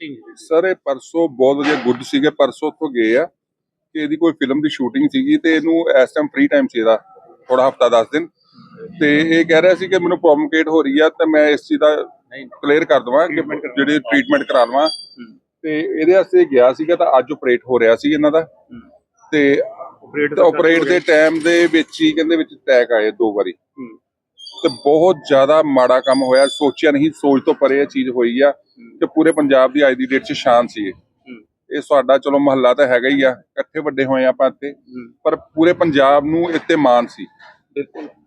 ਸੀ sir ਇਹ ਪਰਸੋਂ ਬਹੁਤ ਵਧੀਆ ਗੁੱਡ ਸੀਗੇ। ਪਰਸੋਂ ਤੋਂ ਗਏ ਆ ਕਿ ਇਹਦੀ ਕੋਈ ਫਿਲਮ ਦੀ ਸ਼ੂਟਿੰਗ ਸੀਗੀ ਤੇ ਇਹਨੂੰ ਇਸ ਟਾਈਮ ਫ੍ਰੀ ਟਾਈਮ ਸੀ ਇਹਦਾ। ਥੋੜਾ ਹਫਤਾ 10 ਦਿਨ। ਤੇ ਇਹ ਕਹਿ ਰਿਹਾ ਸੀ ਕਿ ਮੈਨੂੰ ਪ੍ਰੋਬਲਮ ਕ੍ਰੀਏਟ ਹੋ ਰਹੀ ਆ ਤੇ ਮੈਂ ਇਸ ਚੀਜ਼ ਦਾ ਕਲੀਅਰ ਕਰ ਦਵਾਂ ਕਿ ਜਿਹੜੇ ਟ੍ਰੀਟਮੈਂਟ ਕਰਾ ਲਵਾਂ। ਤੇ ਇਹਦੇ ਵਾਸਤੇ ਗਿਆ ਸੀਗਾ ਤਾਂ ਅੱਜ ਆਪਰੇਟ ਹੋ ਰਿਹਾ ਸੀ ਇਹਨਾਂ ਦਾ। ਤੇ ਆਪਰੇਟ ਦੇ ਟਾਈਮ ਦੇ ਵਿੱਚ ਹੀ ਕਹਿੰਦੇ ਵਿੱਚ ਅਟੈਕ ਆਏ ਦੋ ਵਾਰੀ। ਤੇ ਬਹੁਤ ਜ਼ਿਆਦਾ ਮਾੜਾ ਕੰਮ ਹੋਇਆ। ਸੋਚਿਆ ਨਹੀਂ ਸੋਚ ਤੋਂ ਪਰੇ ਇਹ ਚੀਜ਼ ਹੋਈ ਆ ਕਿ ਪੂਰੇ ਪੰਜਾਬ ਦੀ ਅੱਜ ਦੀ ਡੇਟ 'ਚ ਸ਼ਾਨ ਸੀ ਇਹ। ਇਹ ਸਾਡਾ ਚਲੋ ਮਹੱਲਾ ਤਾਂ ਹੈਗਾ ਹੀ ਆ ਇਕੱਠੇ ਵੱਡੇ ਹੋਏ ਆ ਆਪਾਂ ਇੱਥੇ। ਪਰ ਪੂਰੇ ਪੰਜਾਬ ਨੂੰ ਇੱਥੇ ਮਾਣ ਸੀ।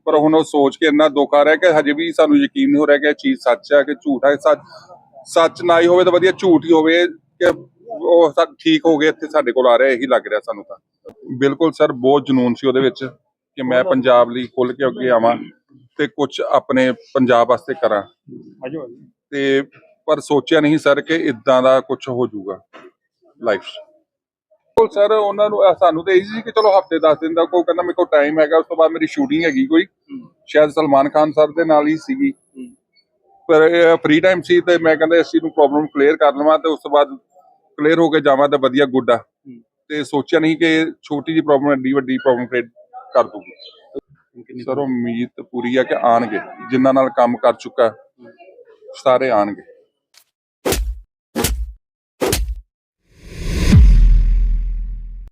ਪਰ ਹੁਣ ਉਹ ਸੋਚ ਕੇ ਇੰਨਾ ਦੁੱਖ ਆ ਰਿਹਾ ਕਿ ਹਜੇ ਵੀ ਸਾਨੂੰ ਯਕੀਨ ਨਹੀਂ ਹੋ ਰਿਹਾ ਕਿ ਇਹ ਚੀਜ਼ ਸੱਚ ਹੈ ਕਿ ਝੂਠ ਹੈ ਸੱਚ ਸੱਚ ਨਾ ਹੀ ਹੋਵੇ ਤਾਂ ਵਧੀਆ ਝੂਠ ਹੀ ਹੋਵੇ ਕਿ ਉਹ ਸਭ ਠੀਕ ਹੋ ਗਏ ਇੱਥੇ ਸਾਡੇ ਕੋਲ ਆ ਰਿਹਾ ਇਹੀ ਲੱਗ ਰਿਹਾ ਸਾਨੂੰ ਤਾਂ। ਬਿਲਕੁਲ ਸਰ ਬਹੁਤ ਜਨੂਨ ਸੀ ਉਹਦੇ ਵਿੱਚ ਕਿ ਮੈਂ ਪੰਜਾਬ ਲਈ ਖੁੱਲ ਕੇ ਅੱਗੇ ਆਵਾਂ। ਤੇ ਕੁਝ ਆਪਣੇ ਪੰਜਾਬ ਵਾਸਤੇ ਕਰਾਂ। ਤੇ ਪਰ ਸੋਚਿਆ ਨਹੀਂ ਸਰ ਕਿ ਇਦਾਂ ਦਾ ਕੁਝ ਹੋ ਜਾਊਗਾ ਲਾਈਫ ਬਿਲਕੁਲ ਸਰ ਉਹਨਾਂ ਨੂੰ ਸਾਨੂੰ ਤਾਂ ਸੀ ਕਿ ਚਲੋ ਹਫ਼ਤੇ 10 ਦਿਨ ਦਾ ਕੋਈ ਕਹਿੰਦਾ ਮੇਰੇ ਕੋਲ ਟਾਈਮ ਹੈਗਾ ਉਸ ਤੋਂ ਬਾਅਦ ਮੇਰੀ ਸ਼ੂਟਿੰਗ ਹੈਗੀ ਕੋਈ। ਸ਼ਾਇਦ ਸਲਮਾਨ ਖਾਨ ਸਰ ਦੇ ਨਾਲ ਹੀ ਸੀਗੀ। ਪਰ ਫ੍ਰੀ ਟਾਈਮ ਸੀ ਤੇ ਮੈਂ ਕਹਿੰਦਾ ਚੀਜ਼ ਨੂੰ ਪ੍ਰੋਬਲਮ ਕਲੀਅਰ ਕਰ ਲਵਾਂ ਤੇ ਉਸ ਤੋਂ ਬਾਅਦ ਕਲੀਅਰ ਹੋ ਕੇ ਜਾਵਾਂ ਤਾਂ ਵਧੀਆ ਗੁੱਡ ਆ। ਤੇ ਸੋਚਿਆ ਨਹੀਂ ਕਿ ਛੋਟੀ ਜੀ ਪ੍ਰੋਬਲਮ ਐਡੀ ਵੱਡੀ ਪ੍ਰੋਬਲਮ ਕ੍ਰੀਏਟ ਕਰ ਦੂਗੀ। ਸਰ ਉਮੀਦ ਪੂਰੀ ਆ ਕਿ ਆਣਗੇ ਜਿਨ੍ਹਾਂ ਨਾਲ ਕੰਮ ਕਰ ਚੁੱਕਾ ਸਾਰੇ ਆਣਗੇ